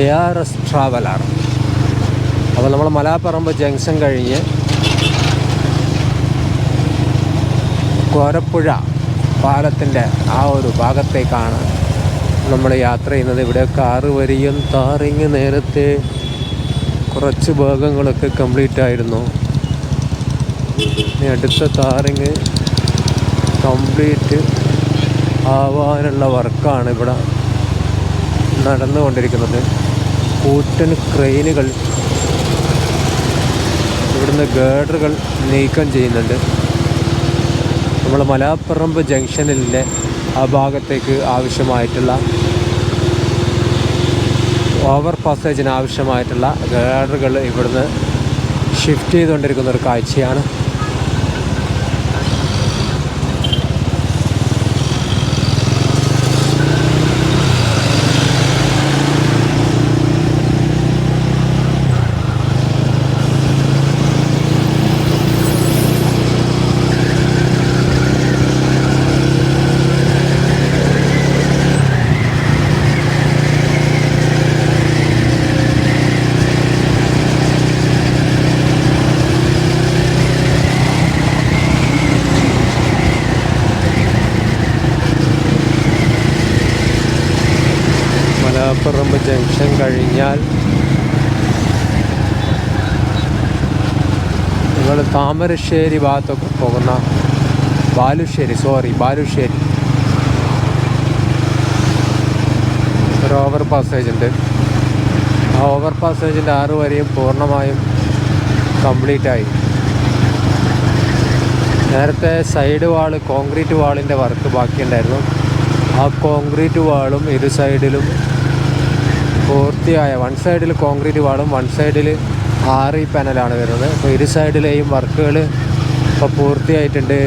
A R S ട്രാവലാണ് അപ്പോൾ നമ്മൾ Malaparamba junction കഴിഞ്ഞ് കോരപ്പുഴ പാലത്തിന്റെ ആ ഒരു ഭാഗത്തേക്കാണ് നമ്മൾ യാത്ര ചെയ്യുന്നത്. ഇവിടെ കാറ് വരിയും താറിങ് നേരത്തെ കുറച്ച് ഭാഗങ്ങളൊക്കെ കംപ്ലീറ്റ് ആയിരുന്നു. ഇനി അടുത്ത താറിങ് കംപ്ലീറ്റ് ആവാനുള്ള വർക്കാണ് ഇവിടെ നടന്നുകൊണ്ടിരിക്കുന്നത്. കൂറ്റൻ ക്രെയിനുകൾ ഇവിടുന്ന് ഗേഡറുകൾ നീക്കം ചെയ്യുന്നുണ്ട്. നമ്മൾ മലാപ്പറമ്പ് ജംഗ്ഷനിലെ ആ ഭാഗത്തേക്ക് ആവശ്യമായിട്ടുള്ള ഓവർ പാസേജിന് ആവശ്യമായിട്ടുള്ള ഗേഡറുകൾ ഇവിടുന്ന് ഷിഫ്റ്റ് ചെയ്തുകൊണ്ടിരിക്കുന്ന ഒരു കാഴ്ചയാണ്. മലാപ്പറമ്പ് ജംഗ്ഷൻ കഴിഞ്ഞാൽ നിങ്ങൾ താമരശ്ശേരി ഭാഗത്തൊക്കെ പോകുന്ന ബാലുശ്ശേരി സോറി ബാലുശ്ശേരി. ഒരു ഓവർ പാസേജ് ഉണ്ട്. ആ ഓവർ പാസേജിന്റെ ആറ് വരെയും പൂർണമായും കംപ്ലീറ്റ് ആയി. നേരത്തെ സൈഡ് വാൾ കോൺക്രീറ്റ് വാളിന്റെ വർക്ക് ബാക്കിയുണ്ടായിരുന്നു. ആ കോൺക്രീറ്റ് വാളും ഇരു സൈഡിലും പൂർത്തിയായ വൺ സൈഡിൽ കോൺക്രീറ്റ് വാളും വൺ സൈഡിൽ ആറി പാനലാണ് വരുന്നത്. അപ്പോൾ ഇരു സൈഡിലെയും വർക്കുകൾ ഇപ്പോൾ പൂർത്തിയായിട്ടുണ്ട്.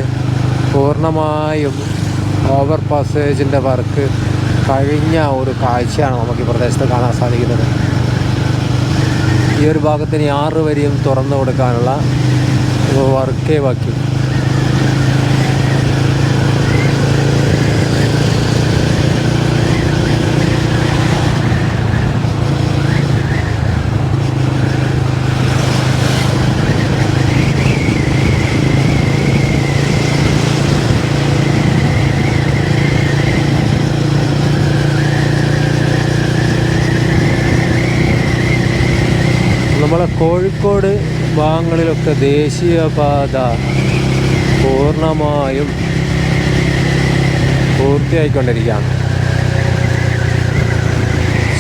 പൂർണമായും ഓവർ പാസേജിന്റെ വർക്ക് കഴിഞ്ഞ ഒരു കാഴ്ചയാണ് നമുക്ക് ഈ പ്രദേശത്ത് കാണാൻ സാധിക്കുന്നത്. ഈ ഒരു ഭാഗത്തിന് ആറ് വരിയും തുറന്നു കൊടുക്കാനുള്ള വർക്കേ ബാക്കി നമ്മളെ കോഴിക്കോട് ഭാഗങ്ങളിലൊക്കെ ദേശീയപാത പൂർണമായും പൂർത്തിയായിക്കൊണ്ടിരിക്കുകയാണ്.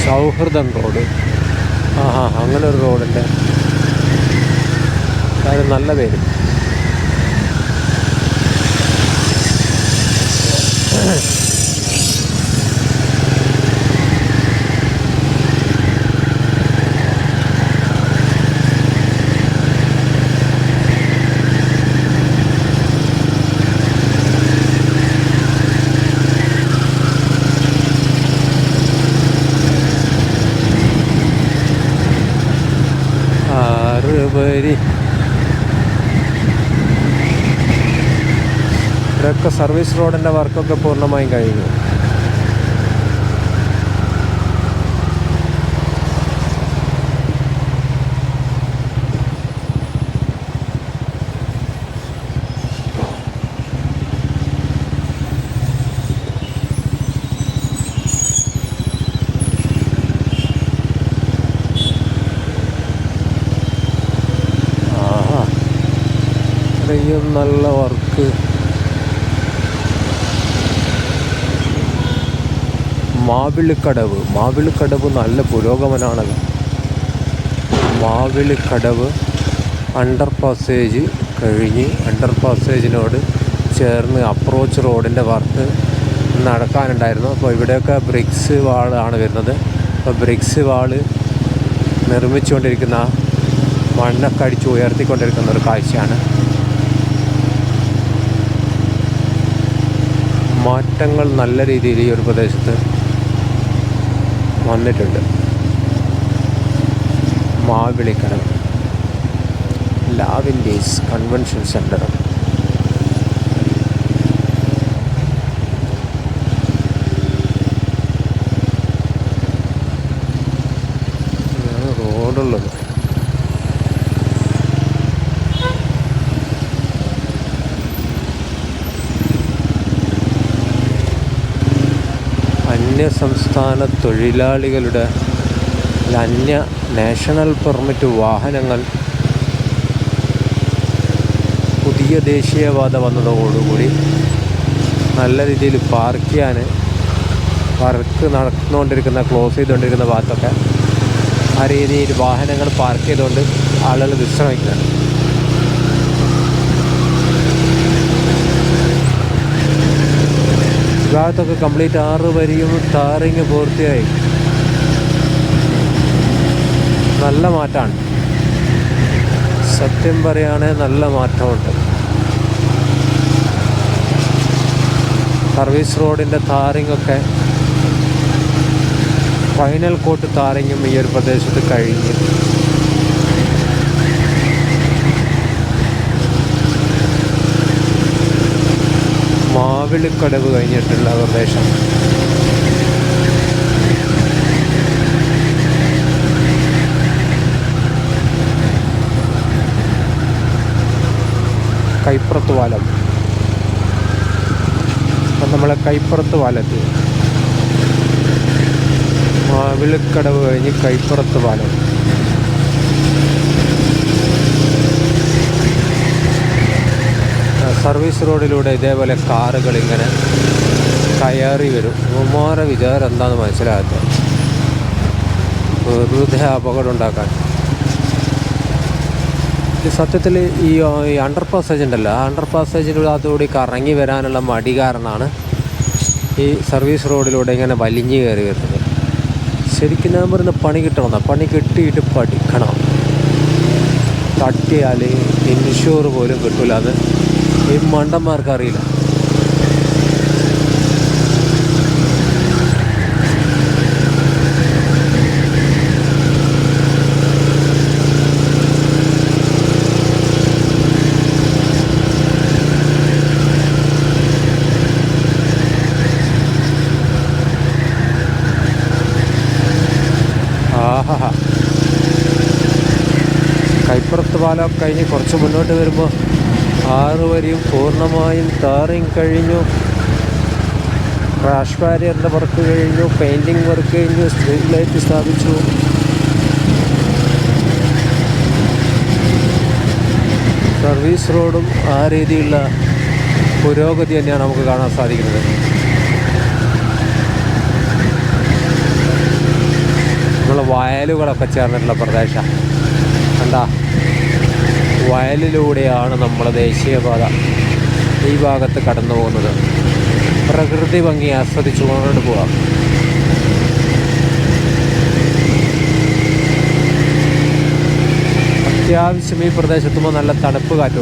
സൗഹൃദം റോഡ്. ആ ഹാ അങ്ങനെ ഒരു റോഡുണ്ട് അത് നല്ല പേര്. വരി ഇവിടെയൊക്കെ സർവീസ് റോഡിന്റെ വർക്കൊക്കെ പൂർണമായും കഴിഞ്ഞു. ഇത്രയും നല്ല വർക്ക്. മാവിളിക്കടവ്. മാവിളിക്കടവ് നല്ല പുരോഗമനമാണല്ലോ മാവിളിക്കടവ് അണ്ടർ പാസേജ് കഴിഞ്ഞ് അണ്ടർ പാസേജിനോട് ചേർന്ന് അപ്രോച്ച് റോഡിന്റെ വർക്ക് നടക്കാനുണ്ടായിരുന്നു. അപ്പോൾ ഇവിടെയൊക്കെ ബ്രിക്സ് വാളാണ് വരുന്നത്. അപ്പോൾ ബ്രിക്സ് വാൾ നിർമ്മിച്ചുകൊണ്ടിരിക്കുന്ന മണ്ണൊക്കെ അടിച്ച് ഉയർത്തിക്കൊണ്ടിരിക്കുന്ന ഒരു കാഴ്ചയാണ്. മാറ്റങ്ങൾ നല്ല രീതിയിൽ ഈ ഒരു പ്രദേശത്ത് വന്നിട്ടുണ്ട്. മാവിളിക്കടവ് ലാവിൻഡീസ് കൺവെൻഷൻ സെന്റർ അന്യ സംസ്ഥാന തൊഴിലാളികളുടെ അന്യ നാഷണൽ പെർമിറ്റ് വാഹനങ്ങൾ പുതിയ ദേശീയപാത വന്നതോടുകൂടി നല്ല രീതിയിൽ പാർക്ക് ചെയ്യാൻ വർക്ക് നടന്നുകൊണ്ടിരിക്കുന്ന ക്ലോസ് ചെയ്തുകൊണ്ടിരിക്കുന്ന ഭാഗത്തൊക്കെ ആ രീതിയിൽ വാഹനങ്ങൾ പാർക്ക് ചെയ്തുകൊണ്ട് ആളുകൾ വിശ്രമിക്കുകയാണ് ഭാഗത്തൊക്കെ കംപ്ലീറ്റ് ആറ് വരിയും ടാറിങ് പൂർത്തിയായി. നല്ല മാറ്റമാണ് സത്യം പറയുകയാണെങ്കിൽ നല്ല മാറ്റമുണ്ട്. സർവീസ് റോഡിന്റെ താറിങ്ങൊക്കെ ഫൈനൽ കോട്ട് താറിങ്ങും ഈ ഒരു പ്രദേശത്ത് കഴിഞ്ഞു. മാവിളിക്കടവ് കഴിഞ്ഞിട്ടുള്ള പ്രദേശം കൈപ്പുറത്ത് പാലം അപ്പം നമ്മളെ കൈപ്പുറത്ത് പാലത്ത് മാവിളിക്കടവ് കഴിഞ്ഞ് കൈപ്പുറത്ത് പാലം സർവീസ് റോഡിലൂടെ ഇതേപോലെ കാറുകൾ ഇങ്ങനെ കയറി വരും. ഉമ്മാരെ വിചാരം എന്താണെന്ന് മനസ്സിലാകാത്ത വെറുതെ അപകടം ഉണ്ടാക്കാൻ സത്യത്തിൽ ഈ അണ്ടർ പാസേജ് ഉണ്ടല്ലോ. ആ അണ്ടർ പാസേജിന്റെ കറങ്ങി വരാനുള്ള മടി കാരണമാണ് ഈ സർവീസ് റോഡിലൂടെ ഇങ്ങനെ വലിഞ്ഞു കയറി വരുന്നത്. ശരിക്കും ഞാൻ പറയുന്ന പണി കിട്ടണം പണി കിട്ടിയിട്ട് പഠിക്കണം. തട്ടിയാൽ ഇൻഷൂർ പോലും കിട്ടില്ല അത് ഈ മണ്ടന്മാർക്ക് അറിയില്ല. കൈപ്പുറത്ത് പാലം കഴിഞ്ഞ് കുറച്ച് മുന്നോട്ട് വരുമ്പോൾ ആറ് വരിയും പൂർണമായും ടാറിങ് കഴിഞ്ഞു. ക്രാഷ് ബാരിയറിന്റെ വർക്ക് കഴിഞ്ഞു. പെയിന്റിങ് വർക്ക് കഴിഞ്ഞു. സ്ട്രീറ്റ് ലൈറ്റ് സ്ഥാപിച്ചു. സർവീസ് റോഡും ആ രീതിയിലുള്ള പുരോഗതി തന്നെയാണ് നമുക്ക് കാണാൻ സാധിക്കുന്നത്. നമ്മളെ വയലുകളൊക്കെ ചേർന്നിട്ടുള്ള പ്രദേശം. കണ്ടാ? വയലിലൂടെയാണ് നമ്മൾ ദേശീയപാത ഈ ഭാഗത്ത് കടന്നു പോകുന്നത്. പ്രകൃതി ഭംഗി ആസ്വദിച്ചു കൊണ്ട് പോവാം. അത്യാവശ്യം ഈ പ്രദേശത്തുമ്പോൾ നല്ല തണുപ്പ് കാറ്റും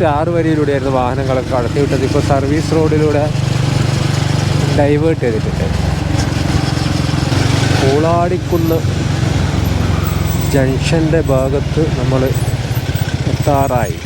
നേരത്തെ ആറ് വരിയിലൂടെയായിരുന്നു വാഹനങ്ങളൊക്കെ കടത്തിവിട്ടത്. ഇപ്പോൾ സർവീസ് റോഡിലൂടെ ഡൈവേർട്ട് ചെയ്തിട്ടുണ്ട്. പൂളാടിക്കുന്ന് ജംഗ്ഷന്റെ ഭാഗത്ത് നമ്മൾ എത്താറായി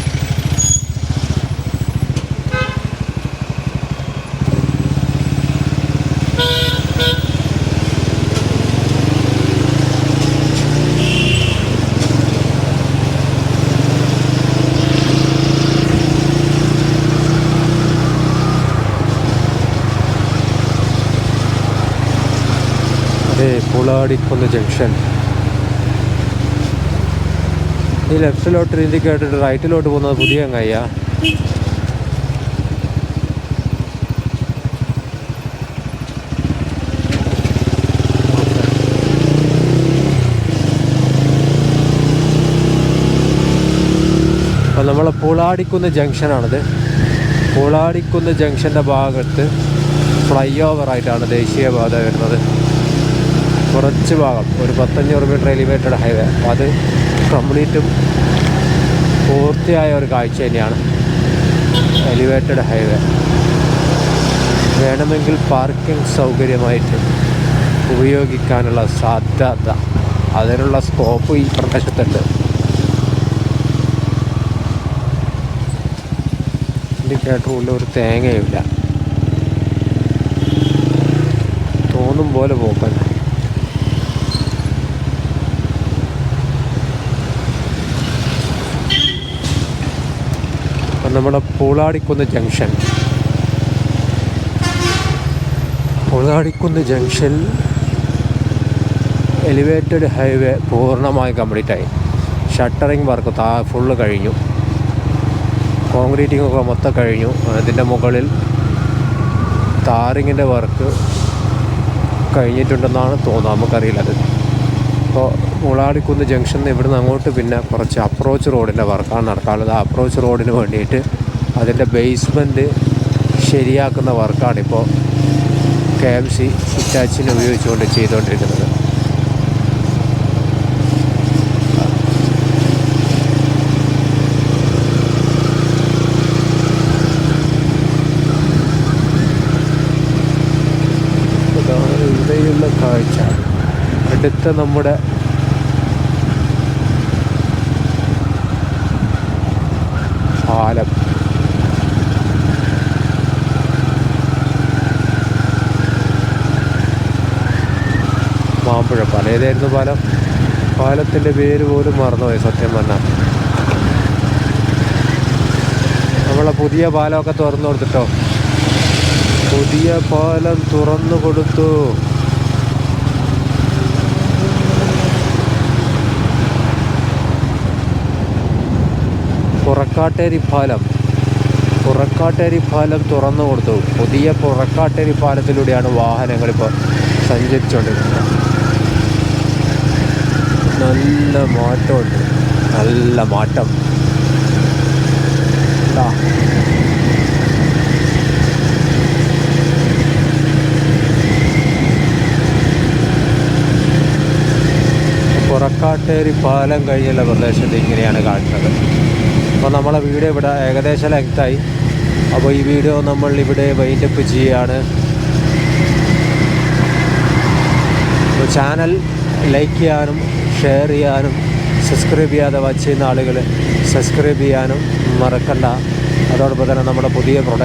അതെ പുളാടിക്കുന്ന് ജംഗ്ഷൻ. ഈ ലെഫ്റ്റിലോട്ട് ഇൻഡിക്കേറ്റർ റൈറ്റിലോട്ട് പോകുന്നത് പുതിയ അങ്ങയ്യ. അപ്പം നമ്മളെ പൂളാടിക്കുന്ന് ജംഗ്ഷനാണിത്. പൂളാടിക്കുന്ന് ജംഗ്ഷന്റെ ഭാഗത്ത് ഫ്ലൈ ഓവറായിട്ടാണ് ദേശീയപാത വരുന്നത്. കുറച്ച് ഭാഗം ഒരു പത്തഞ്ഞൂറ് മീറ്റർ എലിവേറ്റഡ് ഹൈവേ അപ്പോൾ അത് കംപ്ലീറ്റും പൂർത്തിയായ ഒരു കാഴ്ച തന്നെയാണ് എലിവേറ്റഡ് ഹൈവേ വേണമെങ്കിൽ പാർക്കിംഗ് സൗകര്യമായിട്ട് ഉപയോഗിക്കാനുള്ള സാധ്യത അതിനുള്ള സ്കോപ്പ് ഈ പ്രദേശത്തുണ്ട്. ഇൻഡിക്കേറ്ററുള്ള ഒരു തേങ്ങയുമില്ല. തോന്നും പോലെ പോക്കാൻ നമ്മുടെ Pooladikkunnu junction. Pooladikkunnu junction elevated highway പൂർണമായി കംപ്ലീറ്റ് ആയി ഷട്ടറിങ് വർക്ക് താ ഫുള്ള് കഴിഞ്ഞു. കോൺക്രീറ്റിംഗ് ഒക്കെ മൊത്തം കഴിഞ്ഞു. അതിന്റെ മുകളിൽ താറിങ്ങിന്റെ വർക്ക് കഴിഞ്ഞിട്ടുണ്ടെന്നാണ് തോന്നുന്നത്. നമുക്കറിയില്ല അത്. ഇപ്പോൾ മുളാടിക്കുന്ന് ജംഗ്ഷനിൽ ഇവിടുന്ന് അങ്ങോട്ട് പിന്നെ കുറച്ച് അപ്രോച്ച് റോഡിന്റെ വർക്കാണ് നടക്കാനുള്ളത്. ആ അപ്രോച്ച് റോഡിന് വേണ്ടിയിട്ട് അതിന്റെ ബേസ്മെന്റ് ശരിയാക്കുന്ന വർക്കാണിപ്പോൾ കെ എം സി ഇറ്റാച്ചിനെ ഉപയോഗിച്ചുകൊണ്ട് ചെയ്തുകൊണ്ടിരിക്കുന്നത്. ഇവിടെയുള്ള കാഴ്ച. അടുത്ത നമ്മുടെ പാലം. മാമ്പഴ പാലം. ഏതായിരുന്നു പാലം? പാലത്തിന്റെ പേര് പോലും മറന്നുപോയി സത്യം പറഞ്ഞാൽ നമ്മളെ പുതിയ പാലമൊക്കെ തുറന്നു കൊടുത്തിട്ടോ? പുതിയ പാലം തുറന്നു കൊടുത്തു. പുറക്കാട്ടേരി പാലം. പുറക്കാട്ടേരി പാലം തുറന്നു കൊടുത്തു. പുതിയ പുറക്കാട്ടേരി പാലത്തിലൂടെയാണ് വാഹനങ്ങൾ ഇപ്പോൾ സഞ്ചരിച്ചുകൊണ്ടിരിക്കുന്നത് നല്ല മാറ്റമുണ്ട്. നല്ല മാറ്റം. പുറക്കാട്ടേരി പാലം കഴിഞ്ഞുള്ള പ്രദേശത്ത് ഇങ്ങനെയാണ് കാണുന്നത്. അപ്പോൾ നമ്മളെ വീഡിയോ ഇവിടെ ഏകദേശം ലെങ്തായി അപ്പോൾ ഈ വീഡിയോ നമ്മൾ ഇവിടെ വൈൻഡപ്പ് ചെയ്യുകയാണ് ചാനൽ ലൈക്ക് ചെയ്യാനും ഷെയർ ചെയ്യാനും സബ്സ്ക്രൈബ് ചെയ്യാതെ വാച്ച് ചെയ്യുന്ന ആളുകൾ സബ്സ്ക്രൈബ് ചെയ്യാനും മറക്കണ്ട. അതോടൊപ്പം തന്നെ നമ്മുടെ പുതിയ പ്രൊഡക്റ്റ്